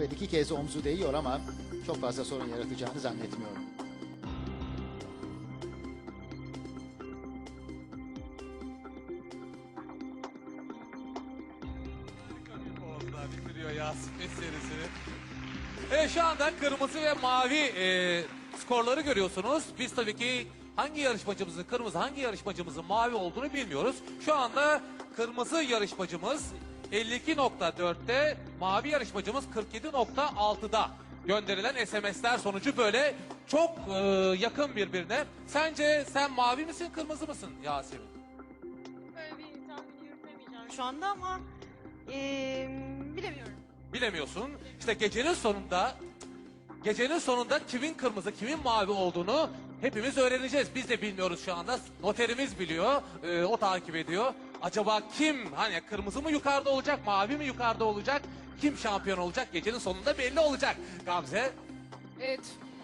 Evet iki kez omzu değiyor ama çok fazla sorun yaratacağını zannetmiyorum. Serisini. Evet şu anda kırmızı ve mavi e, skorları görüyorsunuz. Biz tabii ki hangi yarışmacımızın kırmızı hangi yarışmacımızın mavi olduğunu bilmiyoruz. Şu anda kırmızı yarışmacımız 52.4'te mavi yarışmacımız 47.6'da gönderilen SMS'ler sonucu böyle çok e, yakın birbirine. Sence sen mavi misin kırmızı mısın Yasemin? Böyle bir tahmin yürütemeyeceğim şu anda ama eee, bilemiyorum. bilemiyorsun. İşte gecenin sonunda gecenin sonunda kimin kırmızı kimin mavi olduğunu hepimiz öğreneceğiz. Biz de bilmiyoruz şu anda. Noterimiz biliyor. e, o takip ediyor. Acaba kim hani kırmızı mı yukarıda olacak mavi mi yukarıda olacak? Kim şampiyon olacak? Gecenin sonunda belli olacak. Gamze Evet,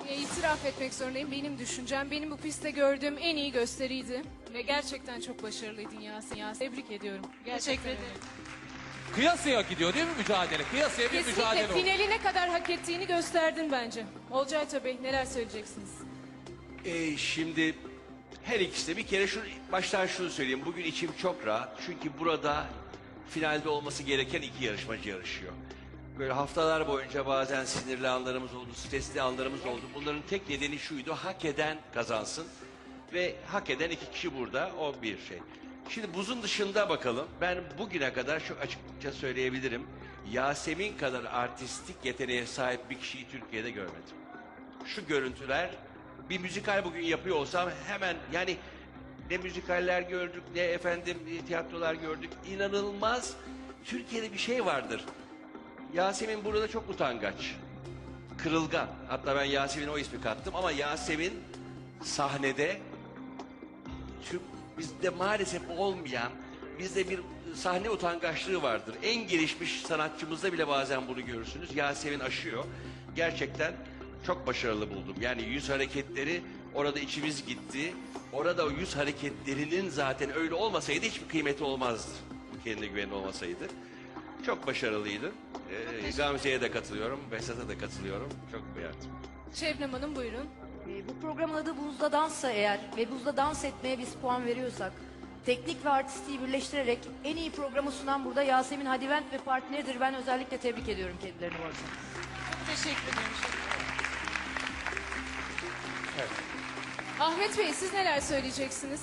e, itiraf etmek zorundayım. Benim düşüncem, benim bu pistte gördüğüm en iyi gösteriydi. Ve gerçekten çok başarılıydın Yasin. Yasin. Tebrik ediyorum. Gerçekten Teşekkür ederim. kıyasıya gidiyor değil mi mücadele? Kıyasıya bir Kesinlikle mücadele oldu. finali ne kadar hak ettiğini gösterdin bence. Olcay Bey neler söyleyeceksiniz? Ee, şimdi her ikisi de bir kere şu baştan şunu söyleyeyim. Bugün içim çok rahat. Çünkü burada finalde olması gereken iki yarışmacı yarışıyor. Böyle haftalar boyunca bazen sinirli anlarımız oldu, stresli anlarımız oldu. Bunların tek nedeni şuydu. Hak eden kazansın. Ve hak eden iki kişi burada. O bir şey. Şimdi buzun dışında bakalım. Ben bugüne kadar çok açıkça söyleyebilirim. Yasemin kadar artistik yeteneğe sahip bir kişiyi Türkiye'de görmedim şu görüntüler bir müzikal bugün yapıyor olsam hemen yani ne müzikaller gördük ne efendim tiyatrolar gördük inanılmaz Türkiye'de bir şey vardır Yasemin burada çok utangaç kırılgan hatta ben Yasemin'e o ismi kattım ama Yasemin sahnede Türk bizde maalesef olmayan bizde bir sahne utangaçlığı vardır. En gelişmiş sanatçımızda bile bazen bunu görürsünüz. Yasemin aşıyor. Gerçekten çok başarılı buldum. Yani yüz hareketleri orada içimiz gitti. Orada o yüz hareketlerinin zaten öyle olmasaydı hiçbir kıymeti olmazdı. Kendine güveni olmasaydı. Çok başarılıydı. Ee, Gamze'ye de katılıyorum. Vesat'a da katılıyorum. Çok beğendim. Şebnem Hanım buyurun. Ee, Bu programın adı Buzda Dans'sa eğer ve buzda dans etmeye biz puan veriyorsak teknik ve artistliği birleştirerek en iyi programı sunan burada Yasemin Hadivent ve partneridir. Ben özellikle tebrik ediyorum kendilerini bu arada. Çok teşekkür ederim. Ahmet Bey siz neler söyleyeceksiniz?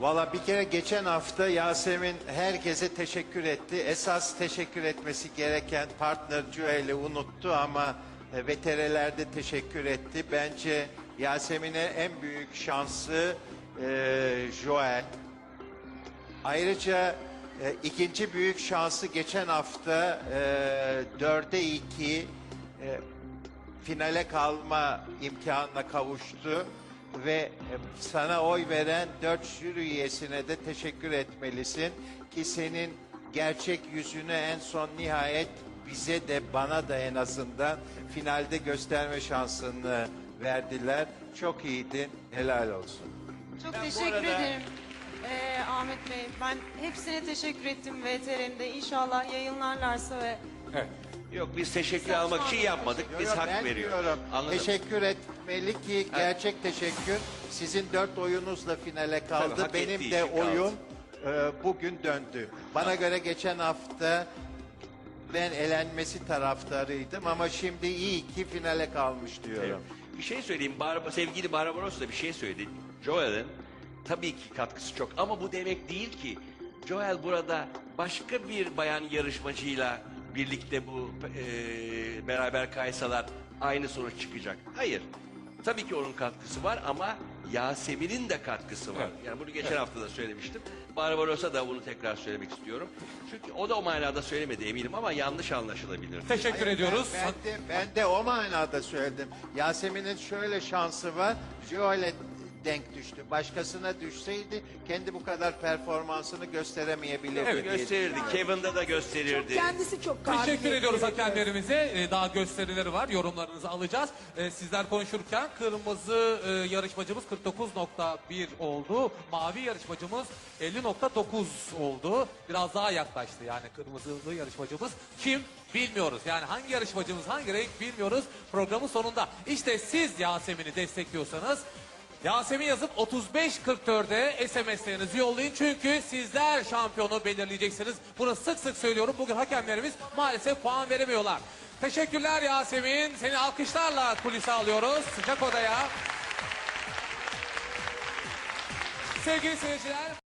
Valla bir kere geçen hafta Yasemin herkese teşekkür etti. Esas teşekkür etmesi gereken partner Joel'i unuttu ama e, veterelerde teşekkür etti. Bence Yasemin'e en büyük şansı e, Joel. Ayrıca e, ikinci büyük şansı geçen hafta e, 4'e 2 e, finale kalma imkanına kavuştu ve e, sana oy veren dört jüri üyesine de teşekkür etmelisin ki senin gerçek yüzünü en son nihayet bize de bana da en azından finalde gösterme şansını verdiler. Çok iyiydin. Helal olsun. Çok Ben teşekkür arada- ederim. Ee, Ahmet Bey, ben hepsine teşekkür ettim VTR'mde. İnşallah yayınlarlarsa ve Evet. Yok biz teşekkür almak için yapmadık. Biz Yok, hak ben veriyoruz. diyorum, mı? Teşekkür etmeli ki gerçek teşekkür. Sizin dört oyunuzla finale kaldı. Tabii, hak Benim de için kaldı. oyun e, bugün döndü. Bana göre geçen hafta ben elenmesi taraftarıydım ama şimdi iyi ki finale kalmış diyorum. Bir şey söyleyeyim. Bar sevgili Barbaros da bir şey söyledi. Joel'in tabii ki katkısı çok ama bu demek değil ki Joel burada başka bir bayan yarışmacıyla birlikte bu e, beraber kaysalar aynı sonuç çıkacak. Hayır. Tabii ki onun katkısı var ama Yasemin'in de katkısı var. Yani bunu geçen hafta da söylemiştim. Barbaros'a da bunu tekrar söylemek istiyorum. Çünkü o da o manada söylemedi eminim ama yanlış anlaşılabilir. Teşekkür Hayır, ediyoruz. Ben, ben de, ben de o manada söyledim. Yasemin'in şöyle şansı var. Joel'e denk düştü. Başkasına düşseydi kendi bu kadar performansını gösteremeyebilirdi. Evet, diye Gösterirdi. Kevin'da da gösterirdi. Kendisi çok Teşekkür ediyoruz hakemlerimize. Ee, Daha gösterileri var. Yorumlarınızı alacağız. Ee, Sizler konuşurken kırmızı e, yarışmacımız 49.1 oldu. Mavi yarışmacımız 50.9 oldu. Biraz daha yaklaştı yani kırmızılı yarışmacımız. Kim? bilmiyoruz. Yani hangi yarışmacımız hangi renk bilmiyoruz programın sonunda. İşte siz Yasemin'i destekliyorsanız Yasemin yazıp 3544'e SMS'lerinizi yollayın. Çünkü sizler şampiyonu belirleyeceksiniz. Bunu sık sık söylüyorum. Bugün hakemlerimiz maalesef puan veremiyorlar. Teşekkürler Yasemin. Seni alkışlarla kulise alıyoruz. Sıcak odaya. Sevgili seyirciler.